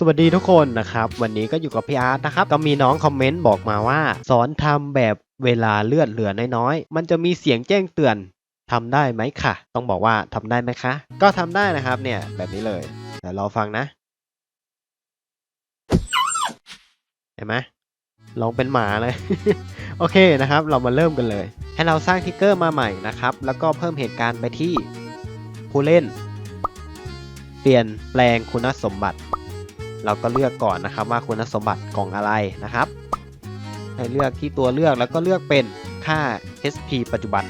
สวัสดีทุกคนนะครับ วันนี้ก็อยู่กับพี่อาร์ตนะครับ ก็มีน้องคอมเมนต์บอกมาว่า สอนทำแบบเวลาเลือดเหลือน้อยๆ มันจะมีเสียงแจ้งเตือนทำได้ไหมค่ะต้องบอกว่าทำได้ไหมคะ ก็ทำได้นะครับเนี่ยแบบนี้เลยเดี๋ยวรอฟังนะ เห็นไหมลองเป็นหมาเลย โอเคนะครับ เรามาเริ่มกันเลย ให้เราสร้างทิกเกอร์มาใหม่นะครับ แล้วก็เพิ่มเหตุการณ์ไปที่ผู้เล่น เปลี่ยนแปลงคุณสมบัติ เราก็เลือกก่อนนะครับว่าคุณสมบัติของอะไรนะครับ ให้เลือกที่ตัวเลือกแล้วก็เลือกเป็นค่า HP ปัจจุบัน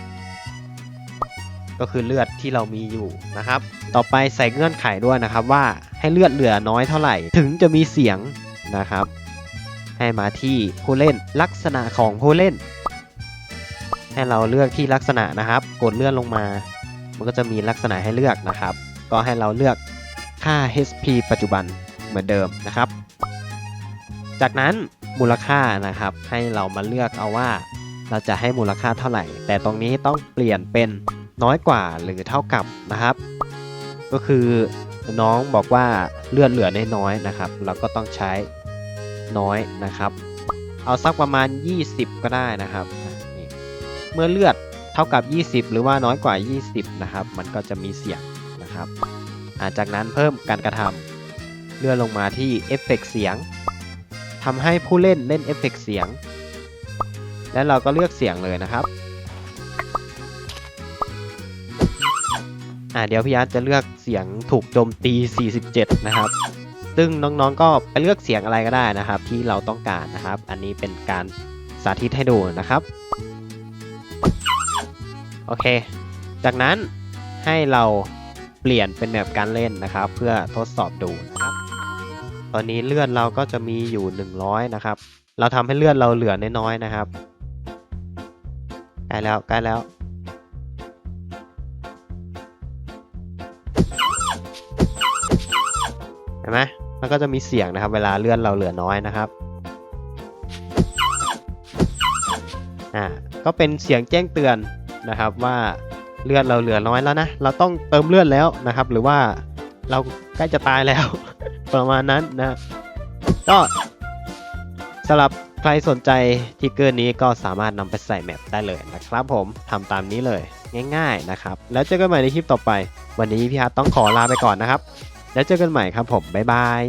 ก็คือเลือดที่เรามีอยู่นะครับ ต่อไปใส่เงื่อนไขด้วยนะครับว่าให้เลือดเหลือน้อยเท่าไหร่ ถึงจะมีเสียงนะครับ ให้มาที่ผู้เล่นลักษณะของผู้เล่น ให้เราเลือกที่ลักษณะนะครับ กดเลื่อนลงมา มันก็จะมีลักษณะให้เลือกนะครับ ก็ให้เราเลือกค่า HP ปัจจุบัน เหมือนเดิมนะครับ จากนั้นมูลค่านะครับให้เรามาเลือกเอาว่าเราจะให้มูลค่าเท่าไหร่ แต่ตรงนี้ต้องเปลี่ยนเป็นน้อยกว่าหรือเท่ากับนะครับ ก็คือน้องบอกว่าเลือดเหลือน้อยนะครับ เราก็ต้องใช้น้อยนะครับ เอาสักประมาณ 20 ก็ได้นะครับ เมื่อเลือดเท่ากับ 20 หรือว่าน้อยกว่า 20 นะครับ มันก็จะมีเสียงนะครับจากนั้นเพิ่มการกระทำ เลื่อนลงมาที่เอฟเฟกต์เสียงทำให้ผู้เล่นเล่นเอฟเฟกต์เสียง แล้วเราก็เลือกเสียงเลยนะครับอ่าเดี๋ยวพี่อาร์ตจะเลือกเสียงถูกโจมตี 47 นะครับ ซึ่งน้องๆก็ไปเลือกเสียงอะไรก็ได้นะครับ ที่เราต้องการนะครับ อันนี้เป็นการสาธิตให้ดูนะครับ โอเค จากนั้นให้เราเปลี่ยนเป็นแบบการเล่นนะครับ เพื่อทดสอบดูนะครับ ตอนนี้เลือดเราก็จะมีอยู่ 100 นะครับ เราทำให้เลือดเราเหลือน้อยๆนะครับใกล้แล้วใกล้แล้ว เห็นไหมมันก็จะมีเสียงนะครับ เวลาเลือดเราเหลือน้อยนะครับอ่าก็เป็นเสียงแจ้งเตือนนะครับว่าเลือดเราเหลือน้อยแล้วนะ เราต้องเติมเลือดแล้วนะครับ หรือว่าเราใกล้จะตายแล้ว ประมาณนั้นนะ ก็สำหรับใครสนใจทิกเกอร์นี้ก็สามารถนำไปใส่แมปได้เลยนะครับผมทำตามนี้เลยง่าย ๆนะครับ แล้วเจอกันใหม่ในคลิปต่อไป วันนี้พี่ฮัทต้องขอลาไปก่อนนะครับ แล้วเจอกันใหม่ครับผม บ๊ายบาย